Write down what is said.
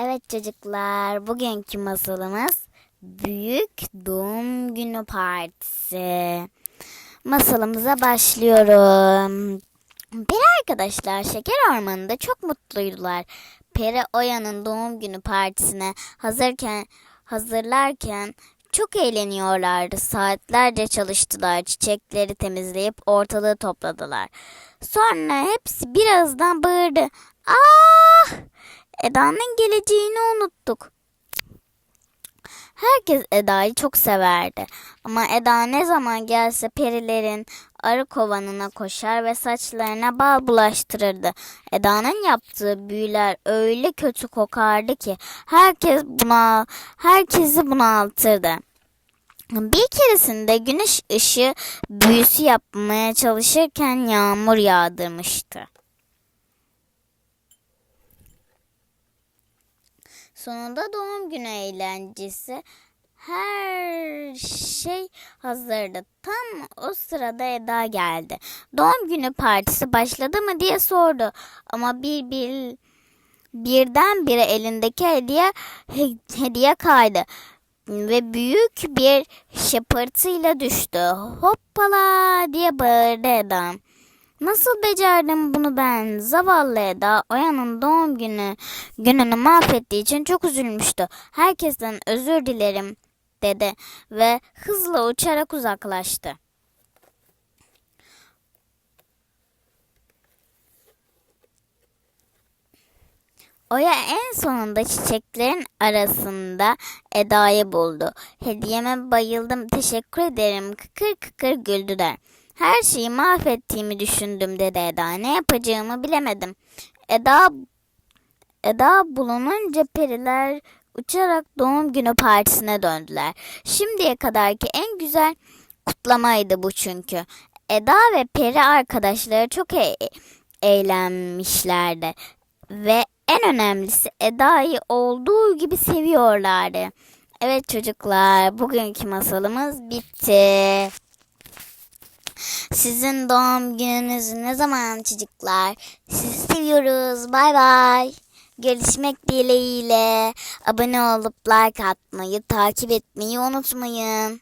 Evet çocuklar, bugünkü masalımız Büyük Doğum Günü Partisi. Masalımıza başlıyorum. Peri arkadaşlar şeker ormanında çok mutluydular. Peri Oya'nın doğum günü partisine hazırken hazırlarken çok eğleniyorlardı. Saatlerce çalıştılar. Çiçekleri temizleyip ortalığı topladılar. Sonra hepsi birazdan bağırdı. Ah! Eda'nın geleceğini unuttuk. Herkes Eda'yı çok severdi. Ama Eda ne zaman gelse perilerin arı kovanına koşar ve saçlarına bal bulaştırırdı. Eda'nın yaptığı büyüler öyle kötü kokardı ki herkes buna herkesi bunaltırdı. Bir keresinde güneş ışığı büyüsü yapmaya çalışırken yağmur yağdırmıştı. Sonunda doğum günü eğlencesi her şey hazırdı. Tam o sırada Eda geldi. Doğum günü partisi başladı mı diye sordu. Ama bir, bir birdenbire elindeki hediye he- hediye kaydı ve büyük bir şapırtıyla düştü. Hoppala diye bağırdı Eda. Nasıl becerdim bunu ben? Zavallı Eda Oya'nın doğum günü gününü mahvettiği için çok üzülmüştü. Herkesten özür dilerim dedi ve hızla uçarak uzaklaştı. Oya en sonunda çiçeklerin arasında Eda'yı buldu. Hediyeme bayıldım teşekkür ederim kıkır kıkır güldüler. Her şeyi mahvettiğimi düşündüm dedi Eda. Ne yapacağımı bilemedim. Eda Eda bulununca periler uçarak doğum günü partisine döndüler. Şimdiye kadarki en güzel kutlamaydı bu çünkü. Eda ve peri arkadaşları çok e- eğlenmişlerdi. Ve en önemlisi Eda'yı olduğu gibi seviyorlardı. Evet çocuklar bugünkü masalımız bitti. Sizin doğum gününüz ne zaman çocuklar? Sizi seviyoruz. Bay bay. Görüşmek dileğiyle. Abone olup like atmayı, takip etmeyi unutmayın.